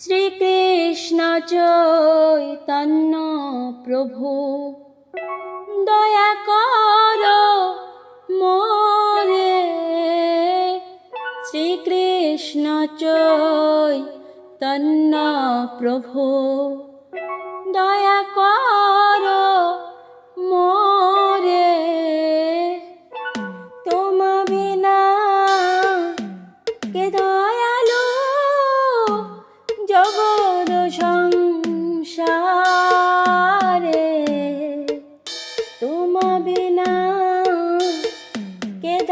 শ্রীকৃষ্ণ চৈতন্য প্রভু দয়া কর মোরে শ্রীকৃষ্ণ চৈতন্য প্রভু দয়া কর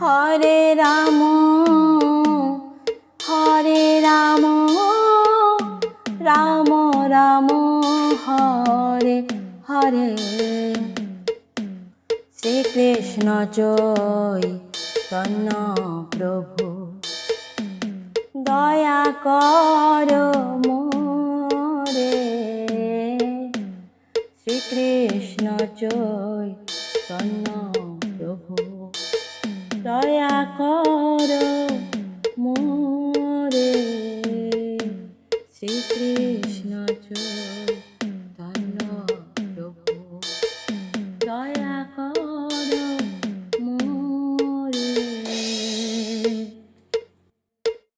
হরে রাম হরে রাম রাম রাম, হরে হরে। শ্রীকৃষ্ণ চৈতন্য প্রভু। দয়া কর মোরে। শ্রীকৃষ্ণ চৈতন্য প্রভু। দয়া কর